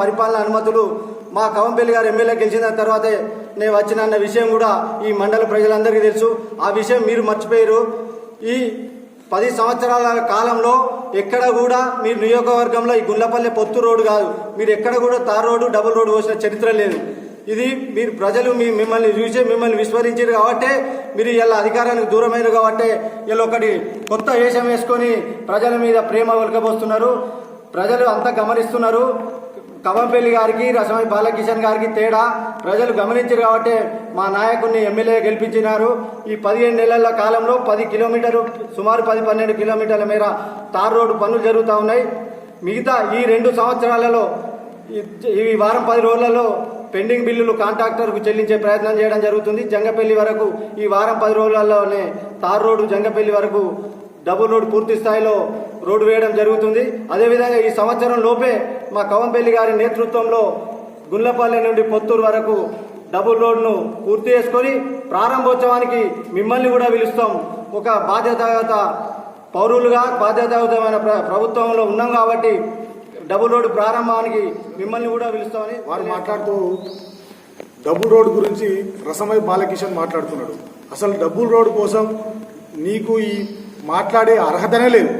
పరిపాలన అనుమతులు మా కవంపల్లి గారు ఎమ్మెల్యే గెలిచిన తర్వాతే నేను వచ్చిన అన్న విషయం కూడా ఈ మండల ప్రజలందరికీ తెలుసు. ఆ విషయం మీరు మర్చిపోయారు ఈ పది సంవత్సరాల కాలంలో ఎక్కడ కూడా మీరు నియోజకవర్గంలో ఈ గుండ్లపల్లె పొత్తు రోడ్డు కాదు. మీరు ఎక్కడ కూడా తార్ రోడ్డు డబుల్ రోడ్డు పోసిన చరిత్ర లేదు. ఇది మీరు ప్రజలు మీ మిమ్మల్ని చూసి మిమ్మల్ని విస్మరించారు కాబట్టి మీరు ఇలా అధికారానికి దూరమైన కాబట్టి ఇలా ఒకటి కొత్త వేషం వేసుకొని ప్రజల మీద ప్రేమ వెలకబోస్తున్నారు ప్రజలు అంతా గమనిస్తున్నారు. కవంపల్లి గారికి రసమై బాలకిషన్ గారికి తేడా ప్రజలు గమనించారు కాబట్టి మా నాయకుడిని ఎమ్మెల్యే గెలిపించినారు. ఈ పదిహేను నెలల కాలంలో పది కిలోమీటర్లు సుమారు పది పన్నెండు కిలోమీటర్ల మేర తార్ రోడ్డు పనులు జరుగుతూ ఉన్నాయి. మిగతా ఈ రెండు సంవత్సరాలలో ఈ- వారం పది రోజులలో పెండింగ్ బిల్లులు కాంట్రాక్టర్కు చెల్లించే ప్రయత్నం చేయడం జరుగుతుంది. జంగపల్లి వరకు ఈ వారం పది రోజులలోనే తార్ రోడ్డు జంగపల్లి వరకు డబుల్ రోడ్ పూర్తి స్థాయిలో రోడ్డు వేయడం జరుగుతుంది. అదేవిధంగా ఈ సంవత్సరం లోపే మా కవంపల్లి గారి నేతృత్వంలో గుండ్లపల్లి నుండి పొత్తూరు వరకు డబుల్ రోడ్ను పూర్తి చేసుకొని ప్రారంభోత్సవానికి మిమ్మల్ని కూడా పిలుస్తాం. ఒక బాధ్యతాయుత పౌరులుగా బాధ్యతాయుతమైన ప్ర ప్రభుత్వంలో ఉన్నాం కాబట్టి డబుల్ రోడ్డు ప్రారంభానికి మిమ్మల్ని కూడా పిలుస్తామని వారు మాట్లాడుతూ డబుల్ రోడ్ గురించి రసమై బాలకిషన్ మాట్లాడుతున్నాడు. అసలు డబుల్ రోడ్ కోసం నీకు ఈ మాట్లాడే అర్హతనే లేదు.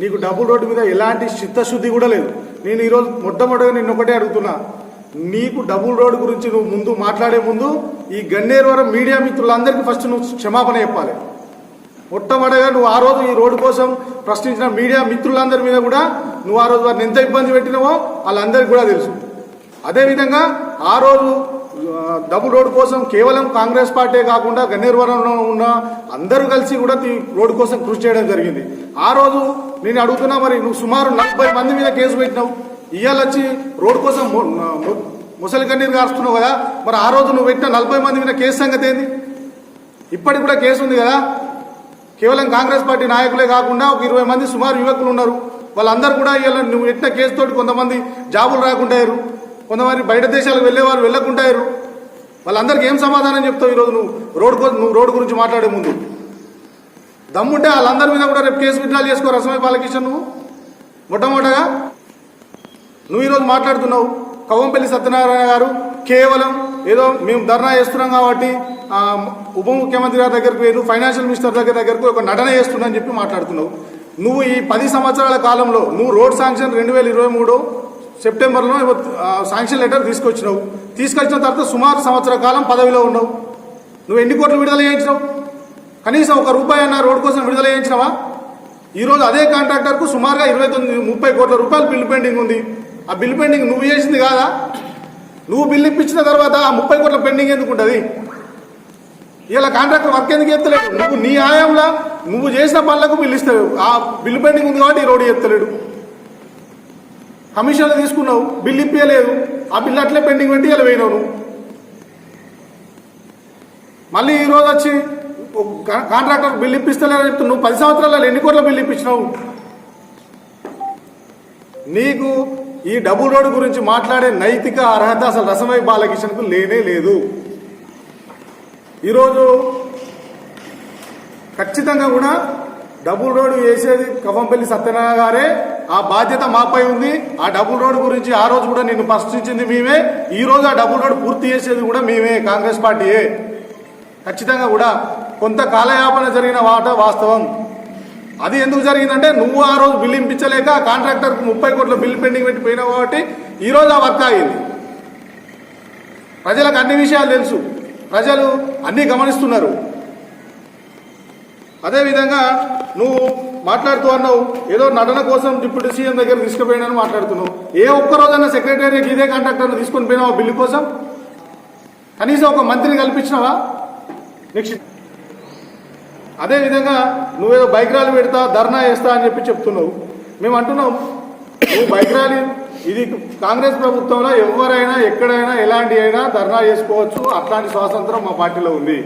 నీకు డబుల్ రోడ్డు మీద ఎలాంటి చిత్తశుద్ధి కూడా లేదు. నేను ఈరోజు మొట్టమొదటిగా నిన్న ఒకటే అడుగుతున్నా. నీకు డబుల్ రోడ్ గురించి నువ్వు ముందు మాట్లాడే ముందు ఈ గన్నేరువరం మీడియా మిత్రులందరికీ ఫస్ట్ నువ్వు క్షమాపణ చెప్పాలి. మొట్టమొదటిగా నువ్వు ఆ రోజు ఈ రోడ్డు కోసం ప్రశ్నించిన మీడియా మిత్రులందరి మీద కూడా నువ్వు ఆ రోజు వారిని ఎంత ఇబ్బంది పెట్టినావో వాళ్ళందరికీ కూడా తెలుసు. అదేవిధంగా ఆ రోజు ఆ, డబుల్ రోడ్డు కోసం కేవలం కాంగ్రెస్ పార్టీ కాకుండా గన్నేరువరంలో ఉన్న అందరూ కలిసి కూడా రోడ్డు కోసం కృషి చేయడం జరిగింది. ఆ రోజు నేను అడుగుతున్నా మరి నువ్వు సుమారు నలభై మంది మీద కేసు పెట్టినావు. ఇవాళ వచ్చి రోడ్డు కోసం ముసలి కన్నీరు కారుస్తున్నావు కదా. మరి ఆ రోజు నువ్వు పెట్టిన నలభై మంది మీద కేసు సంగతి ఏంది? ఇప్పటికి కూడా కేసు ఉంది కదా. కేవలం కాంగ్రెస్ పార్టీ నాయకులే కాకుండా ఒక ఇరవై మంది సుమారు యువకులు ఉన్నారు. వాళ్ళందరూ కూడా ఇలా నువ్వు ఎట్టిన కేసుతోటి కొంతమంది జాబులు రాకుండా కొంతమంది బయట దేశాలకు వెళ్ళేవారు వెళ్ళకుండా వాళ్ళందరికీ ఏం సమాధానం చెప్తావు ఈరోజు నువ్వు? రోడ్ నువ్వు రోడ్డు గురించి మాట్లాడే ముందు. దమ్ముంటే వాళ్ళందరి మీద కూడా రేపు కేసు విత్డ్రాల్ చేసుకో రసమై బాలకిషన్ నువ్వు. మొట్టమొదటగా నువ్వు ఈరోజు మాట్లాడుతున్నావు. కవంపల్లి సత్యనారాయణ గారు కేవలం ఏదో మేము ధర్నా చేస్తున్నాం కాబట్టి ఉప ముఖ్యమంత్రి గారి దగ్గరికి వేరు ఫైనాన్షియల్ మినిస్టర్ దగ్గర దగ్గరకు ఒక నటన చేస్తున్నా అని చెప్పి మాట్లాడుతున్నావు. నువ్వు ఈ పది సంవత్సరాల కాలంలో నువ్వు రోడ్ శాంక్షన్ రెండు వేల ఇరవై మూడు సెప్టెంబర్లో శాంక్షన్ లెటర్ తీసుకొచ్చినావు. తీసుకొచ్చిన తర్వాత సుమారు సంవత్సర కాలం పదవిలో ఉన్నావు. నువ్వు ఎన్ని కోట్లు విడుదల చేయించినావు? కనీసం ఒక రూపాయి అన్న రోడ్డు కోసం విడుదల చేయించినావా? ఈరోజు అదే కాంట్రాక్టర్కు సుమారుగా ఇరవై తొమ్మిది ముప్పై కోట్ల రూపాయలు బిల్ పెండింగ్ ఉంది. ఆ బిల్ పెండింగ్ నువ్వు చేసింది కాదా? నువ్వు బిల్లు ఇప్పించిన తర్వాత ఆ ముప్పై కోట్ల పెండింగ్ ఎందుకు ఉంటుంది? ఇలా కాంట్రాక్టర్ వర్క్ ఎందుకు ఎత్తలేడు నువ్వు నీ ఆయంలో నువ్వు చేసిన పనులకు బిల్లు ఇస్తావు ఆ బిల్ పెండింగ్ ఉంది కాబట్టి ఈ రోడ్డు ఎత్తలేడు కమిషన్లు తీసుకున్నావు బిల్ ఇప్పలేదు ఆ బిల్ అట్లే పెండింగ్ పెట్టి ఇలా పోయినావు నువ్వు మళ్ళీ ఈరోజు వచ్చి కాంట్రాక్టర్ బిల్ ఇప్పిస్తలేదని చెప్తే నువ్వు పది సంవత్సరాలలో ఎన్ని కోట్ల బిల్ ఇప్పించినావు? నీకు ఈ డబుల్ రోడ్డు గురించి మాట్లాడే నైతిక అర్హత అసలు రసమై బాలకిషన్కు లేనే లేదు. ఈరోజు ఖచ్చితంగా కూడా డబుల్ రోడ్డు వేసేది కవంపల్లి సత్యనారాయణ గారే ఆ బాధ్యత మాపై ఉంది. ఆ డబుల్ రోడ్డు గురించి ఆ రోజు కూడా నిన్ను ప్రశ్నించింది మేమే. ఈ రోజు ఆ డబుల్ రోడ్డు పూర్తి చేసేది కూడా మేమే కాంగ్రెస్ పార్టీయే. ఖచ్చితంగా కూడా కొంత కాలయాపన జరిగిన వాట వాస్తవం. అది ఎందుకు జరిగిందంటే నువ్వు ఆ రోజు బిల్లు ఇప్పించలేక కాంట్రాక్టర్కి ముప్పై కోట్ల బిల్లు పెండింగ్ పెట్టి పోయినావు కాబట్టి ఈ రోజు ఆ వర్క్ అయింది ప్రజలకు అన్ని విషయాలు తెలుసు. ప్రజలు అన్నీ గమనిస్తున్నారు. అదేవిధంగా నువ్వు మాట్లాడుతూ అన్నావు ఏదో నటన కోసం డిప్యూటీ సీఎం దగ్గర తీసుకుపోయినని మాట్లాడుతున్నావు. ఏ ఒక్క రోజన్నా సెక్రటేరియట్ ఇదే కాంట్రాక్టర్ని తీసుకొని పోయినావా బిల్లు కోసం? కనీసం ఒక మంత్రిని కల్పించినావా? నెక్స్ట్. అదేవిధంగా నువ్వేదో బైక్ ర్యాలీ పెడతా ధర్నా చేస్తా అని చెప్పి చెప్తున్నావు. మేము అంటున్నాం నువ్వు బైక్ ర్యాలీ ఇది కాంగ్రెస్ ప్రభుత్వంలో ఎవరైనా ఎక్కడైనా ఎలాంటి అయినా ధర్నా చేసుకోవచ్చు. అట్లాంటి స్వాతంత్రం మా పార్టీలో ఉంది.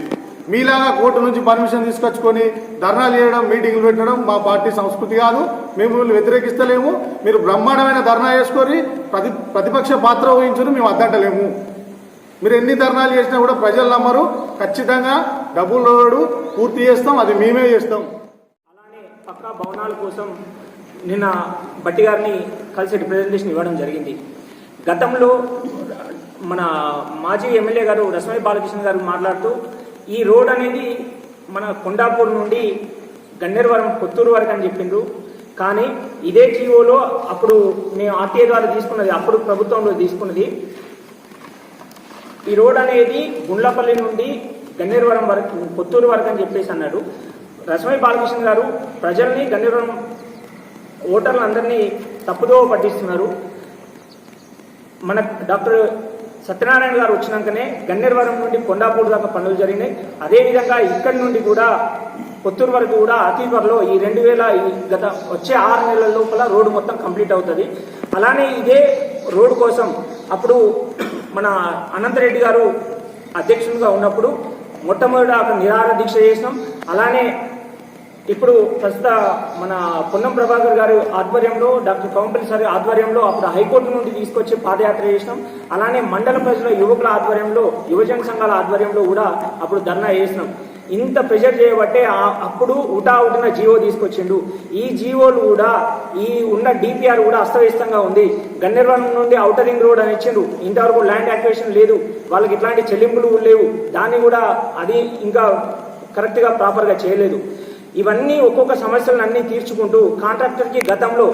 మీలాగా కోర్టు నుంచి పర్మిషన్ తీసుకొచ్చుకొని ధర్నాలు చేయడం మీటింగ్లు పెట్టడం మా పార్టీ సంస్కృతి కాదు. మేము మిమ్మల్ని వ్యతిరేకిస్తలేము. మీరు బ్రహ్మాండమైన ధర్నా చేసుకొని ప్రతి ప్రతిపక్ష పాత్ర వహించుని మేము అద్దంటలేము. మీరు ఎన్ని ధర్నాలు చేసినా కూడా ప్రజలు నమ్మరు. ఖచ్చితంగా డబ్బులు రోడ్డు పూర్తి చేస్తాం అది మేమే చేస్తాం. అలానే పక్కా భవనాల కోసం నిన్న బట్టి గారిని కలిసి రిప్రజెంటేషన్ ఇవ్వడం జరిగింది. గతంలో మన మాజీ ఎమ్మెల్యే గారు రస్మై బాలకృష్ణ గారు మాట్లాడుతూ ఈ రోడ్ అనేది మన కొండాపూర్ నుండి గన్నేరువరం కొత్తూరు వరకు అని చెప్పిండ్రు. కానీ ఇదే జీవోలో అప్పుడు మేము ఆర్టీఏ ద్వారా తీసుకున్నది అప్పుడు ప్రభుత్వంలో తీసుకున్నది. ఈ రోడ్ అనేది గుండ్లపల్లి నుండి గన్నేరువరం వరకు కొత్తూరు వరకు అని చెప్పేసి అన్నాడు. రసమై బాలకృష్ణ గారు ప్రజల్ని గన్నేరువరం ఓటర్లందరినీ తప్పుదో పట్టిస్తున్నారు. మన డాక్టర్ సత్యనారాయణ గారు వచ్చినాకనే గన్నేరువరం నుండి కొండాపూర్ దాకా పనులు జరిగినాయి. అదేవిధంగా ఇక్కడి నుండి కూడా కొత్తూరు వరకు కూడా అతి త్వరలో ఈ రెండు వేల ఈ గత వచ్చే ఆరు నెలల లోపల రోడ్డు మొత్తం కంప్లీట్ అవుతుంది. అలానే ఇదే రోడ్డు కోసం అప్పుడు మన అనంతరెడ్డి గారు అధ్యక్షునిగా ఉన్నప్పుడు మొట్టమొదట అక్కడ నిరాహార దీక్ష చేసినాం. అలానే ఇప్పుడు ప్రస్తుత మన పొన్నం ప్రభాకర్ గారి ఆధ్వర్యంలో డాక్టర్ కవంపల్లి సారి ఆధ్వర్యంలో అప్పుడు హైకోర్టు నుండి తీసుకొచ్చి పాదయాత్ర చేసినాం. అలానే మండల ప్రజల యువకుల ఆధ్వర్యంలో యువజన సంఘాల ఆధ్వర్యంలో కూడా అప్పుడు ధర్నా చేసినాం. ఇంత ప్రెషర్ చేయబట్టే అప్పుడు ఉటా ఉటిన జీవో తీసుకొచ్చిండు. ఈ జీవోలు కూడా ఈ ఉన్న డిపిఆర్ కూడా అస్తవ్యస్తంగా ఉంది. గన్నేర్వరం నుండి ఔటర్ రింగ్ రోడ్ అని ఇచ్చిండు. ఇంతవరకు ల్యాండ్ యాక్వేషన్ లేదు. వాళ్ళకి ఇట్లాంటి చెల్లింపులు లేవు. దాన్ని కూడా అది ఇంకా కరెక్ట్గా ప్రాపర్గా చేయలేదు. ఇవన్నీ ఒక్కొక్క సమస్యలను అన్ని తీర్చుకుంటూ కాంట్రాక్టర్కి గతంలో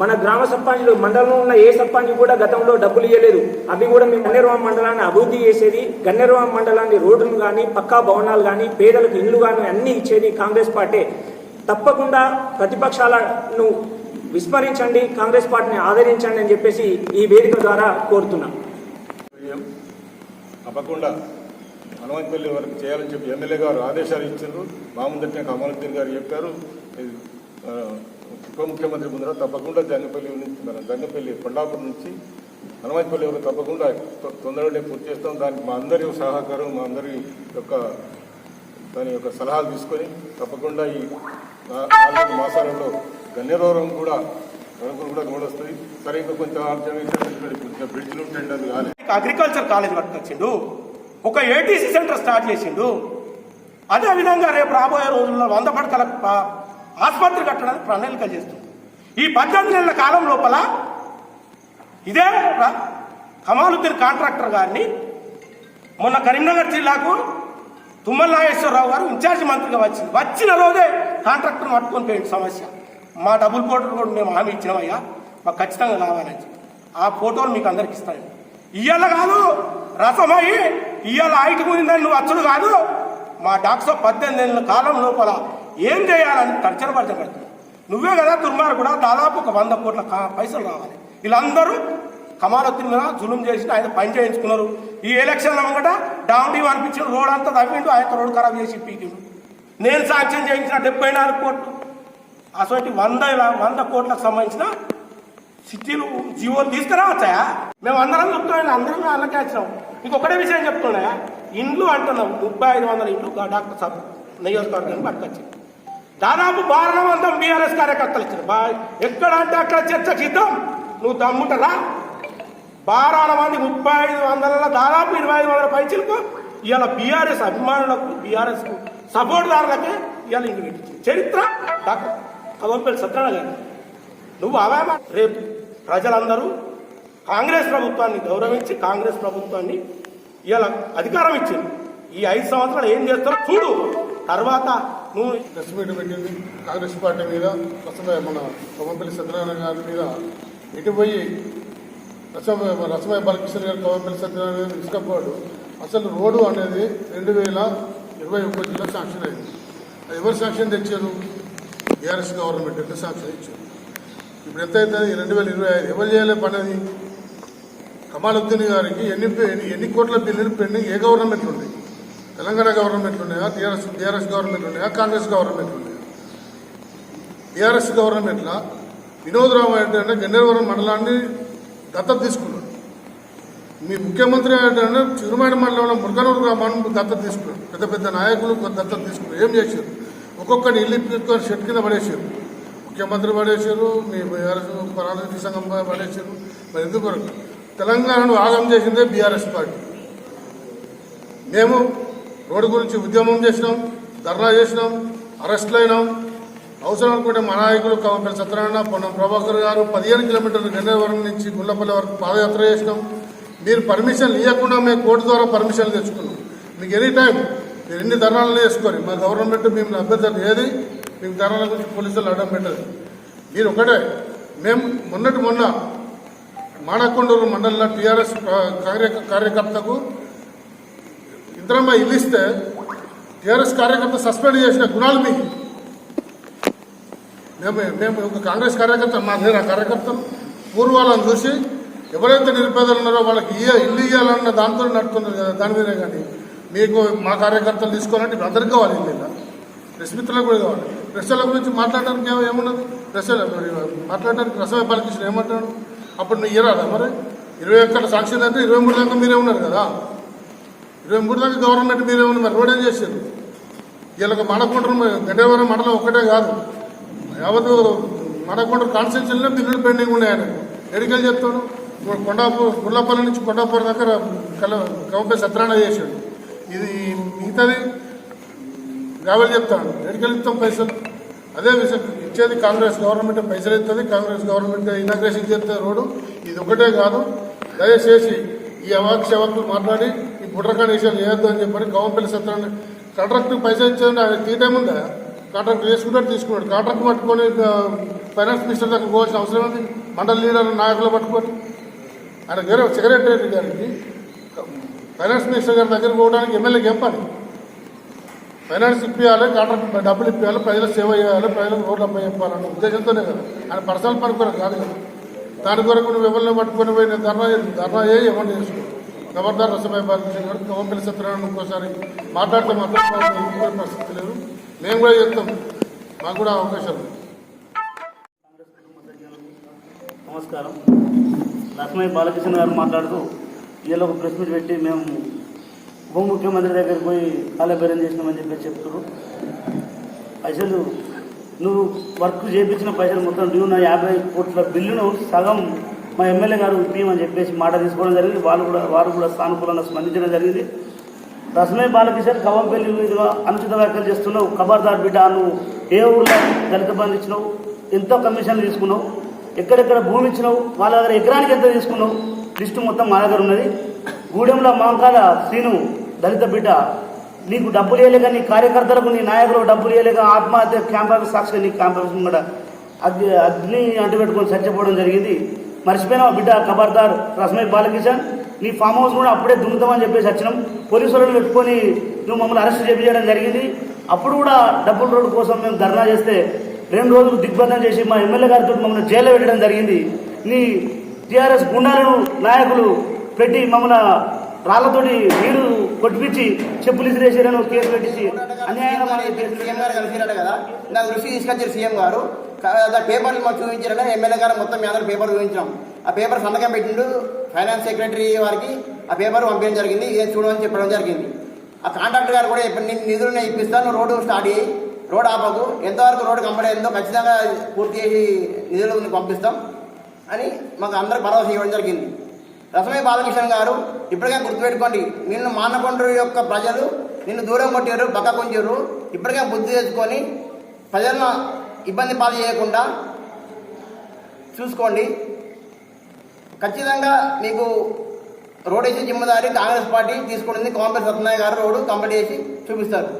మన గ్రామ సర్పంచ్లు మండలంలో ఉన్న ఏ సర్పంచ్ కూడా గతంలో డబ్బులు ఇవ్వలేదు అవి కూడా మేము గన్నేరువాం మండలాన్ని అభివృద్ధి చేసేది గన్నేరువాం మండలాన్ని రోడ్లు కానీ పక్కా భవనాలు కానీ పేదలకు ఇల్లు కానీ అన్ని ఇచ్చేది కాంగ్రెస్ పార్టీ. తప్పకుండా ప్రతిపక్షాలను విస్మరించండి కాంగ్రెస్ పార్టీని ఆదరించండి అని చెప్పేసి ఈ వేదిక ద్వారా కోరుతున్నాం. తప్పకుండా. హనుమంతపల్లి వరకు చేయాలని చెప్పి ఎమ్మెల్యే గారు ఆదేశాలు ఇచ్చారు. మా ముందటే కమలుద్దీన్ గారు చెప్పారు. ఇది, ఉప ముఖ్యమంత్రి ముందర తప్పకుండా జంగపల్లి నుంచి మన జంగపల్లి కొండాపురం నుంచి హనుమంతపల్లి వరకు తప్పకుండా తొ- తొందరగానే పూర్తి చేస్తాం. దానికి మా అందరి సహకారం మా అందరి యొక్క దాని యొక్క సలహాలు తీసుకొని తప్పకుండా ఈ నాలుగు మాసాలలో గన్నేరవరం కూడా వరకు కూడా రోడ్ వస్తుంది సరే ఇంకా కొంచెం ఆలోచన బ్రిడ్జ్లు ఉంటాయి అది టెండర్లు కానీ అగ్రికల్చర్ కాలేజ్ పట్టుకొచ్చిండు ఒక ఏటీసీ సెంటర్ స్టార్ట్ చేసిండు. అదే విధంగా రేపు రాబోయే రోజుల్లో వంద పడకల ఆసుపత్రి కట్టడానికి ప్రణాళిక చేస్తుంది. ఈ పద్దెనిమిది నెలల కాలం లోపల ఇదే కమాలుద్దీన్ కాంట్రాక్టర్ గారిని మొన్న కరీంనగర్ జిల్లాకు తుమ్మల నాగేశ్వరరావు గారు ఇన్ఛార్జి మంత్రిగా వచ్చింది వచ్చిన రోజే కాంట్రాక్టర్ పట్టుకొని పోయింది సమస్య. మా డబుల్ కోటర్ కూడా మేము హామీ ఇచ్చినామయ్యా మాకు ఖచ్చితంగా కావాలని ఆ ఫోటోలు మీకు అందరికి ఇస్తాను. ఇయ్యాల కాదు. రసమై ఇయ్యాల ఆయిటి పోయిందని నువ్వు అచ్చుడు కాదు. మా డాక్టర్ పద్దెనిమిది నెలల కాలం లోపల ఏం చేయాలని తర్చనపరచబడుతుంది నువ్వే కదా దుర్మార్గుడా దాదాపు ఒక వంద కోట్ల కా- పైసలు రావాలి. వీళ్ళందరూ కమాలొత్తిని మీద జులుం చేసి ఆయన పని చేయించుకున్నారు. ఈ ఎలక్షన్ల ముంగట డౌండీ అనిపించిన రోడ్ అంతా తవ్విండు ఆయన రోడ్ ఖరాబ్ చేసి పీకిండు. నేను సాక్ష్యం చేయించిన డెబ్బై నాలుగు కోట్లు. అటువంటి వంద వంద కోట్లకు సంబంధించిన సిటీలు జీవోలు తీసుకురావచ్చాయా మేము అందరం చెప్తున్నాం అందరం అన్నకే ఇంకొకటే విషయం చెప్తున్నా. ఇండ్లు అంటున్నాం ముప్పై ఐదు వందల ఇండ్లు డాక్టర్ సాబ్ నియోజకవర్గానికి పట్టుకొచ్చింది దాదాపు బారణవంతం బీఆర్ఎస్ కార్యకర్తలు ఇచ్చారు బా ఎక్కడ అంటే అక్కడ చర్చకి ఇద్దాం నువ్వు దమ్ముంటారా? బారాల మంది ముప్పై ఐదు వందల దాదాపు ఇరవై ఐదు వందల పైచలకు ఇవాళ బీఆర్ఎస్ అభిమానులకు బీఆర్ఎస్ సపోర్ట్దారులకే ఇవాళ ఇంటికి చరిత్ర? డాక్టర్ కవంపల్లి సత్యనారాయణ గారు. నువ్వు అవే రేపు. ప్రజలందరూ కాంగ్రెస్ ప్రభుత్వాన్ని గౌరవించి కాంగ్రెస్ ప్రభుత్వాన్ని ఇలా అధికారం ఇచ్చింది. ఈ ఐదు సంవత్సరాలు ఏం చేస్తారో చూడు. తర్వాత నువ్వు ప్రెస్ మీట్ పెట్టింది కాంగ్రెస్ పార్టీ మీద ప్రస్తుతం మన కొమ్మంపల్లి సత్యనారాయణ గారి మీద. ఇటు పోయి రసమయ రసమయ బాలకృష్ణ గారు కొమ్మంపల్లి సత్యనారాయణ గారు అసలు రోడ్డు అనేది రెండు వేల ఇరవై ఒకటిలో శాంక్షన్ అయింది. ఎవరు శాంక్షన్ తెచ్చారు? బీఆర్ఎస్ గవర్నమెంట్ ఎంత శాంక్షన్ ఇచ్చారు ఇప్పుడు ఎంత అవుతుంది రెండు వేల ఇరవై ఐదు ఎవరు చేయలే పని అది కమాలుద్దీన్ గారికి ఎన్ని ఎన్ని- కోట్ల బిల్లులు పెండింగ్ ఏ గవర్నమెంట్ ఉన్నాయి తెలంగాణ గవర్నమెంట్లు ఉన్నాయా? టీఆర్ఎస్ టీఆర్ఎస్ గవర్నమెంట్ ఉన్నాయా? కాంగ్రెస్ గవర్నమెంట్ ఉన్నాయా? టీఆర్ఎస్ గవర్నమెంట్లో వినోదరావు అంటే గన్నేరవరం మండలాన్ని దత్తత తీసుకున్నాడు. మీ ముఖ్యమంత్రి అంటే చిరుమాడి మండలంలో మురుగనూరు గ్రామాన్ని దత్తత తీసుకున్నాడు. పెద్ద పెద్ద నాయకులు దత్తత తీసుకున్నారు. ఏం చేశారు? ఒక్కొక్కటి ఇల్లు ఇప్పించుకొని షెట్ కింద పడేసారు ముఖ్యమంత్రి పడేసారు మీ బీఆర్ఎస్ ప్రాతినిధ్య సంఘం పడేసారు మరి ఎందుకు తెలంగాణను ఆగం చేసిందే బీఆర్ఎస్ పార్టీ. మేము రోడ్డు గురించి ఉద్యమం చేసినాం ధర్నా చేసినాం అరెస్టులు అయినాం. అవసరం అనుకుంటే మా నాయకులు కవంపల్లి సత్యనారాయణ పొన్నం ప్రభాకర్ గారు పదిహేను కిలోమీటర్లు గన్నేవరం నుంచి గుండ్లపల్లి వరకు పాదయాత్ర చేసినాం. మీరు పర్మిషన్ ఇవ్వకుండా మేము కోర్టు ద్వారా పర్మిషన్ తెచ్చుకున్నాం. మీకు ఎనీ టైం మీరు ఎన్ని ధర్నాలు చేసుకోరు మా గవర్నమెంట్ మేము అభ్యర్థన ఏది మీకు ధరల గురించి పోలీసులు అడ్డం పెట్టదు మీరు ఒకటే మేము మొన్నటి మొన్న మానకొండూరు మండలంలో టీఆర్ఎస్ కార్య కార్యకర్తకు ఇంద్రమ్మ ఇల్లు ఇస్తే టీఆర్ఎస్ కార్యకర్త సస్పెండ్ చేసిన గుణాలు మీకు. మేము మేము ఒక కాంగ్రెస్ కార్యకర్త మా దగ్గర కార్యకర్తలు పూర్వాలను చూసి ఎవరైతే నిరుపేదలు ఉన్నారో వాళ్ళకి ఇయ్య ఇల్లు ఇవ్వాలన్న దాంతో నడుతున్నారు కదా దాని మీదే కానీ. మీకు మా కార్యకర్తలు తీసుకోవాలంటే ఇప్పుడు అందరికీ కావాలి ఇల్లు ఇలా ప్రెస్ మిత్రులకు కూడా కావాలి. ప్రెస్ల గురించి మాట్లాడడానికి ఏమున్నది? ప్రెస్ మాట్లాడడానికి రసమే బాలకృష్ణ ఏమంటాడు? అప్పుడు నువ్వు ఇరాదా మరి? ఇరవై ఒక్కటి సాక్షి అంటే ఇరవై మూడు దాకా మీరే ఉన్నారు కదా? ఇరవై మూడు దాకా గవర్నమెంట్ మీరే ఉన్నారు మరి రోడ్ ఏం చేశారు వీళ్ళకి మనకుంటారు గండేవరం మండలం ఒక్కటే కాదు. యావత్ మనకుంటారు కాన్స్టిట్యూషన్లో బిల్లులు పెండింగ్ ఉన్నాయని. ఎడికలు చెప్తాడు? ఇప్పుడు కొండాపూర్ గుళ్ళపల్లి నుంచి కొండాపూర్ దగ్గర కల కవంపే సత్యనారాయణ చేశాడు. ఇది మిగతాది ట్రావెల్ చెప్తాడు ఎడికలు ఇస్తాం పైసలు. అదే విషయం. ఇచ్చేది కాంగ్రెస్ గవర్నమెంట్ పైసలు ఇస్తుంది కాంగ్రెస్ గవర్నమెంట్ ఇనాగ్రేషన్ చేస్తే రోడ్డు. ఇది ఒకటే కాదు. దయచేసి ఈ అవాక్ మాట్లాడి ఈ బుడ్రకాని విషయాలు చేయొద్దు అని చెప్పని గవర్నమెంట్ సత్రాన్ని కాంట్రాక్ట్ పైసలు ఇచ్చేది ఆయన తీయటముందా కాంట్రాక్ట్ చేసుకుంటాడు తీసుకున్నాడు. కాంట్రాక్ట్ పట్టుకొని ఫైనాన్స్ మినిస్టర్ దగ్గర పోవాల్సిన అవసరం ఉంది మండల లీడర్ నాయకులు పట్టుకొని. ఆయన వేరే సెక్రటరీ గారికి. ఫైనాన్స్ మినిస్టర్ గారి దగ్గర పోవడానికి ఎమ్మెల్యే ఏం ఫైనాన్స్ ఇప్పించాలి కాంట్రాక్ట్ డబ్బులు ఇప్పించాలి ప్రజలకు సేవ చేయాలి ప్రజలకు రోడ్లు అమ్మాయి చెప్పాలన్న ఉద్దేశంతోనే కదా. ఆయన పర్సనల్ పని కొరకు కాదు కదా. దాని కొరకు నువ్వు ఎవరిని పట్టుకొని పోయి నేను ధర్నా ధర్నా ఏ ఎవరిని చేసుకో. గవర్నర్ రసభాయ్ బాలకృష్ణ గారు కవంపల్లి సత్యనారాయణ ఇంకోసారి మాట్లాడితే మాత్రం పరిస్థితి లేదు. మేము కూడా చెప్తాం. మాకు కూడా అవకాశాలు నమస్కారం. లక్ష్మయ్య బాలకృష్ణ గారు మాట్లాడుతూ వీళ్ళు ఒక ప్రెస్ మీట్ పెట్టి మేము ఉప ముఖ్యమంత్రి దగ్గరికి పోయి కాలబేరం చేసినామని చెప్పి చెప్తున్నారు పైసలు నువ్వు వర్క్ చేయించిన పైసలు మొత్తం డ్యూ నా యాభై కోట్ల బిల్లును సగం మా ఎమ్మెల్యే గారు ఇప్పియమని చెప్పేసి మాట తీసుకోవడం జరిగింది. వాళ్ళు కూడా వారు కూడా సానుకూలంగా స్పందించడం జరిగింది. రసమే బాలకిషన్ కవంపల్లి మీద అనుచిత వ్యాఖ్యలు చేస్తున్నావు. ఖబర్దార్ బిడ్డ నువ్వు ఏ ఊర్లో దళిత బంధు ఇచ్చినావు? ఎంతో కమిషన్ తీసుకున్నావు. ఎక్కడెక్కడ భూమి ఇచ్చినావు? వాళ్ళ దగ్గర ఎకరానికి ఎంత తీసుకున్నావు? లిస్టు మొత్తం మా దగ్గర ఉన్నది. గూడెంలో మాంకాల శ్రీను దళిత బిడ్డ నీకు డబ్బులు ఇవ్వలేక నీ కార్యకర్తలకు నీ నాయకులు డబ్బులు ఇవ్వలేక ఆత్మహత్య క్యాంప్ ఆఫీస్ సాక్షి నీ క్యాంప్ ఆఫీస్ కూడా అగ్ని అగ్ని అంటుపెట్టుకొని చచ్చిపోవడం జరిగింది. మర్చిపోయినావు బిడ్డ ఖబర్దార్ రసమై బాలకిషన్? నీ ఫామ్ హౌస్ కూడా అప్పుడే దుమ్ముతామని చెప్పేసి వచ్చినాం. పోలీసు వాళ్ళని పెట్టుకొని నువ్వు మమ్మల్ని అరెస్ట్ చేయించడం జరిగింది. అప్పుడు కూడా డబ్బుల రోడ్డు కోసం మేము ధర్నా చేస్తే రెండు రోజులు దిగ్బంధం చేసి మా ఎమ్మెల్యే గారితో మమ్మల్ని జైల్లో పెట్టడం జరిగింది. నీ టీఆర్ఎస్ గుండాలను నాయకులు పెట్టి మమ్మల్ని రాళ్ళతోటి నీరు కొట్టిపించి చెప్పులు ఇసిరేసారని ఒక కేసు పెట్టించి అన్యాయంగా కదా? దృష్టి తీసుకొచ్చారు సీఎం గారు. పేపర్లు మాకు చూపించారని ఎమ్మెల్యే గారు మొత్తం మీ అందరూ పేపర్ చూపించాం ఆ పేపర్ సంతకం పెట్టిండు ఫైనాన్స్ సెక్రటరీ వారికి ఆ పేపర్ పంపించడం జరిగింది ఇదే చూడమని చెప్పడం జరిగింది. ఆ కాంట్రాక్టర్ గారు కూడా నేను నిధులు నేను ఇప్పిస్తాను రోడ్డు స్టార్ట్ చేయి రోడ్ ఆపకు ఎంతవరకు రోడ్డు కంప్లీట్ అయిందో ఖచ్చితంగా పూర్తి చేసి నిధులు పంపిస్తాం అని మాకు అందరికి భరోసా ఇవ్వడం జరిగింది. రసమయ బాలకృష్ణ గారు ఇప్పటికే గుర్తుపెట్టుకోండి నిన్ను మానకొండ్రు యొక్క ప్రజలు నిన్ను దూరం కొట్టారు పక్క కొంచారు ఇప్పటికే బుద్ధి చేసుకొని ప్రజలను ఇబ్బంది పాలు చేయకుండా చూసుకోండి. ఖచ్చితంగా మీకు రోడ్ వేసి జిమ్మదారి కాంగ్రెస్ పార్టీ తీసుకుంటుంది కాంగ్రెస్ సత్యనారాయణ గారు రోడ్డు కంప్లీట్ చేసి చూపిస్తారు.